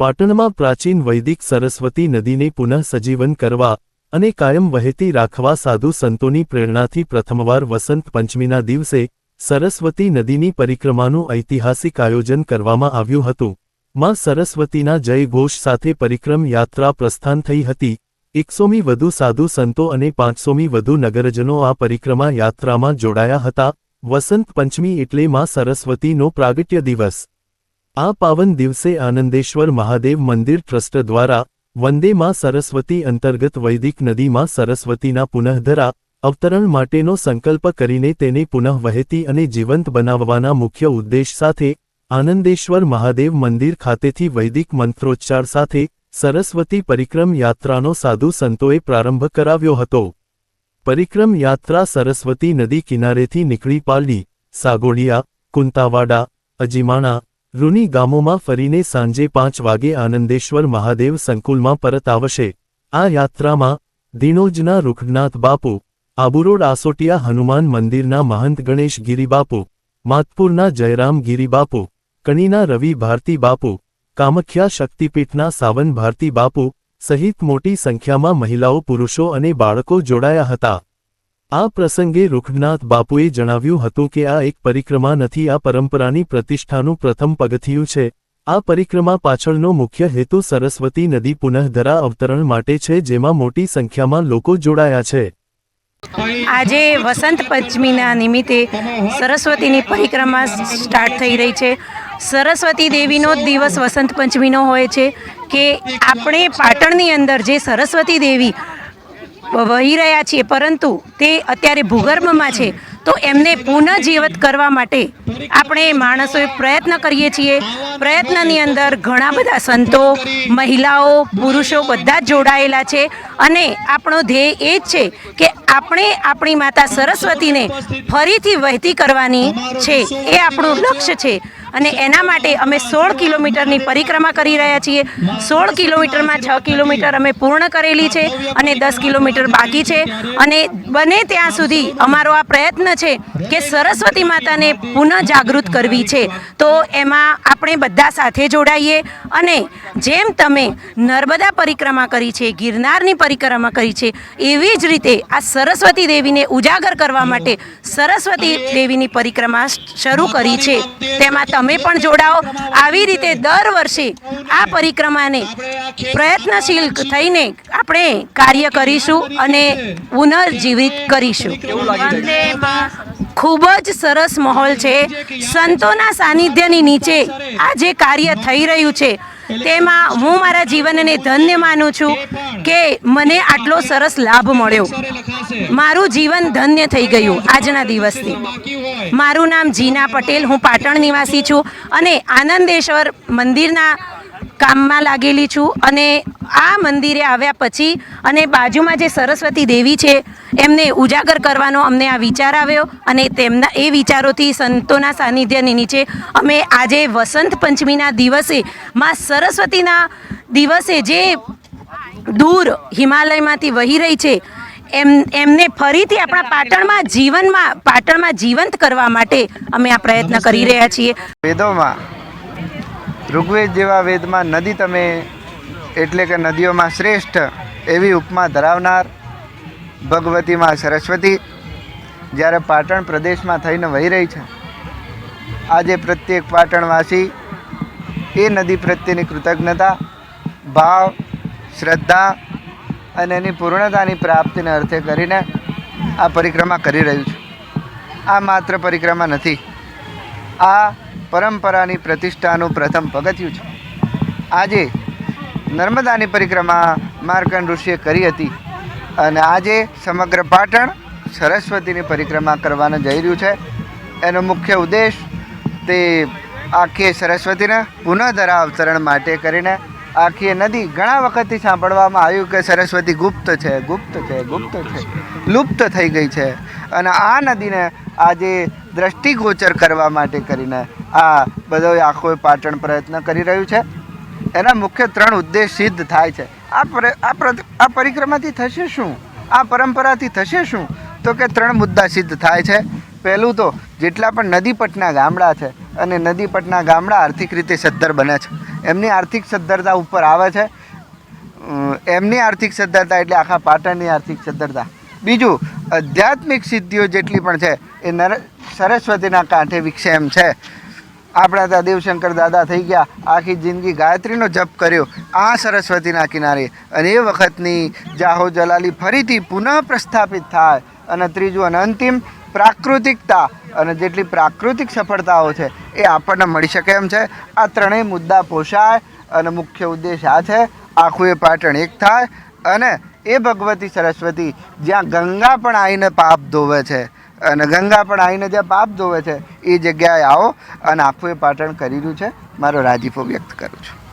પાટણમાં પ્રાચીન વૈદિક સરસ્વતી નદીને પુનઃ સજીવન કરવા અને કાયમ વહેતી રાખવા સાધુ સંતોની પ્રેરણાથી પ્રથમવાર વસંત પંચમીના દિવસે સરસ્વતી નદીની પરિક્રમાનું ઐતિહાસિક આયોજન કરવામાં આવ્યું હતું. માં સરસ્વતીના જય ઘોષ સાથે પરિક્રમ યાત્રા પ્રસ્થાન થઈ હતી. એકસોમી વધુ સાધુ સંતો અને પાંચસોમી વધુ નગરજનો આ પરિક્રમા યાત્રામાં જોડાયા હતા. વસંત પંચમી એટલે માં સરસ્વતીનો પ્રાગટ્ય દિવસ. આ પાવન દિવસે આનંદેશ્વર મહાદેવ મંદિર ટ્રસ્ટ દ્વારા વંદે માં સરસ્વતી અંતર્ગત વૈદિક નદીમાં સરસ્વતીના પુનઃધરા અવતરણ માટેનો સંકલ્પ કરીને તેને પુનઃ વહેતી અને જીવંત બનાવવાના મુખ્ય ઉદ્દેશ સાથે આનંદેશ્વર મહાદેવ મંદિર ખાતેથી વૈદિક મંત્રોચ્ચાર સાથે સરસ્વતી પરિક્રમ યાત્રાનો સાધુ સંતોએ પ્રારંભ કરાવ્યો હતો. પરિક્રમ યાત્રા સરસ્વતી નદી કિનારેથી નીકળી પાલડી, સાગોડિયા, કુંતાવાડા, અજીમાણા રૂની ગામોમાં ફરીને સાંજે પાંચ વાગે આનંદેશ્વર મહાદેવ સંકુલમાં પરત આવશે. આ યાત્રામાં દિનોજના રૂખનાથ બાપુ, આબુરોડ આસોટિયા હનુમાન મંદિરના મહંત ગણેશ ગિરિબાપુ, માતપુરના જયરામ ગિરિબાપુ, કણીના રવિ ભારતી બાપુ, કામખ્યા શક્તિપીઠના સાવન ભારતી બાપુ સહિત મોટી સંખ્યામાં મહિલાઓ પુરુષો અને બાળકો જોડાયા હતા. આ પ્રસંગે રૂખનાથ બાપુએ જણાવ્યું હતું કે આ એક પરિક્રમા નથી, આ પરંપરાની પ્રતિષ્ઠાનું પ્રથમ પગથિયું છે. આ પરિક્રમા પાછળનો મુખ્ય હેતુ સરસ્વતી નદી પુનઃધરા અવતરણ માટે છે, જેમાં મોટી સંખ્યામાં લોકો જોડાયા છે. આજે વસંત પંચમીના નિમિત્તે સરસ્વતીની પરિક્રમા સ્ટાર્ટ થઈ રહી છે. સરસ્વતી દેવીનો જ દિવસ વસંત પંચમીનો હોય છે કે આપણે પાટણની અંદર જે સરસ્વતી દેવી વહી રહ્યા છીએ, પરંતુ તે અત્યારે ભૂગર્ભમાં છે. તો એમને પુનઃજીવિત કરવા માટે આપણે માણસોએ પ્રયત્ન કરીએ છીએ. પ્રયત્નની અંદર ઘણા બધા સંતો, મહિલાઓ, પુરુષો બધા જ જોડાયેલા છે. અને આપણો ધ્યેય એ જ છે કે આપણે આપણી માતા સરસ્વતીને ફરીથી વહેતી કરવાની છે. એ આપણું લક્ષ્ય છે. અને એના માટે અમે સોળ કિલોમીટરની પરિક્રમા કરી રહ્યા છીએ. સોળ કિલોમીટરમાં છ કિલોમીટર અમે પૂર્ણ કરેલી છે અને દસ કિલોમીટર બાકી છે. અને બને ત્યાં સુધી અમારો આ પ્રયત્ન છે કે સરસ્વતી માતાને પુનઃ જાગૃત કરવી છે. તો એમાં આપણે બધા સાથે જોડાઈએ. અને જેમ તમે નર્મદા પરિક્રમા કરી છે ગિરનારની પરિક્રમા કરી છે એવી જ રીતે આ સરસ્વતી દેવીને ઉજાગર કરવા માટે સરસ્વતી દેવીની પરિક્રમા શરૂ કરી છે. તેમાં તમે પણ જોડાઓ. આવી રીતે દર વર્ષે આ પરિક્રમાને પ્રયત્નશીલ થઈને આપણે કાર્ય કરીશું અને પુનર્જીવિત કરીશું. ખૂબ જ સરસ માહોલ છે. સંતોના સાનિધ્યની નીચે આ જે કાર્ય થઈ રહ્યું છે, તેમાં હું મારા જીવનને ધન્ય માનું છું કે મને આટલો સરસ લાભ મળ્યો. મારું જીવન ધન્ય થઈ ગયું આજના દિવસથી. મારું નામ જીના પટેલ, હું પાટણ નિવાસી છું અને આનંદેશ્વર મંદિરના કામમાં લાગેલી છું અને આ મંદિરે આવ્યા પછી અને બાજુમાં જે સરસ્વતી દેવી છે એમને ઉજાગર કરવાનો અમને આ વિચાર આવ્યો અને તેમના એ વિચારોથી સંતોના સાનિધ્યની નીચે અમે આજે વસંત પંચમીના દિવસે માં સરસ્વતીના દિવસે જે દૂર હિમાલયમાંથી વહી રહી છે એમ એમને ફરીથી આપણા પાટણમાં જીવનમાં પાટણમાં જીવંત કરવા માટે અમે આ પ્રયત્ન કરી રહ્યા છીએ. વેદોમાં ઋગ્વેદ જેવા વેદમાં નદી તમે એટલે કે નદીઓમાં શ્રેષ્ઠ એવી ઉપમા ધરાવનાર ભગવતીમાં સરસ્વતી જ્યારે પાટણ પ્રદેશમાં થઈને વહી રહી છે, આજે પ્રત્યેક પાટણવાસી એ નદી પ્રત્યેની કૃતજ્ઞતા, ભાવ, શ્રદ્ધા અને એની પૂર્ણતાની પ્રાપ્તિને અર્થે કરીને આ પરિક્રમા કરી રહ્યું છે. આ માત્ર પરિક્રમા નથી, આ પરંપરાની પ્રતિષ્ઠાનું પ્રથમ પગથિયું છે. આજે નર્મદાની પરિક્રમા માર્કંડ ઋષિએ કરી હતી. અને આજે સમગ્ર પાટણ સરસ્વતીની પરિક્રમા કરવાનું જઈ રહ્યું છે. એનો મુખ્ય ઉદ્દેશ તે આખી સરસ્વતીને પુનઃધરા અવતરણ માટે કરીને આખી નદી ઘણા વખતથી સાંભળવામાં આવ્યું કે સરસ્વતી ગુપ્ત છે ગુપ્ત છે ગુપ્ત છે, લુપ્ત થઈ ગઈ છે. અને આ નદીને આજે દ્રષ્ટિગોચર કરવા માટે કરીને આ બધો આખો પાટણ પ્રયત્ન કરી રહ્યું છે. એના મુખ્ય ત્રણ ઉદ્દેશ સિદ્ધ થાય છે. આ પર આ પ્ર- આ પરિક્રમાથી થશે શું? આ પરંપરાથી થશે શું? તો કે ત્રણ મુદ્દા સિદ્ધ થાય છે. પહેલું તો, જેટલા પણ નદીપટના ગામડા છે અને નદીપટના ગામડા આર્થિક રીતે સદ્ધર બને છે. એમની આર્થિક સદ્ધરતા ઉપર આવે છે. એમની આર્થિક સદ્ધરતા એટલે આખા પાટણની આર્થિક સદ્ધરતા. બીજું, આધ્યાત્મિક સિદ્ધિઓ જેટલી પણ છે, એ નર સરસ્વતીના કાંઠે વિકસે એમ છે. આપણા ત્યાં દેવશંકર દાદા થઈ ગયા, આખી જિંદગી ગાયત્રીનો જપ કર્યો, આ સરસ્વતીના કિનારે. અને એ વખતની જાહો જલાલી ફરીથી પુનઃ પ્રસ્થાપિત થાય. અને ત્રીજું અને અંતિમ, પ્રાકૃતિકતા. અને જેટલી પ્રાકૃતિક સફળતાઓ છે, એ આપણને મળી શકે એમ છે. આ ત્રણેય મુદ્દા પોષાય અને મુખ્ય ઉદ્દેશ આ છે, આખું એ પાટણ એક થાય. અને એ ભગવતી સરસ્વતી જ્યાં ગંગા પણ આવીને પાપ ધોવે છે. અને ગંગા પણ આવીને જ્યાં પાપ ધોવે છે, એ જગ્યાએ આવો અને આખું એ પાટણ કરી રહ્યું છે. મારો રાજીપો વ્યક્ત કરું છું.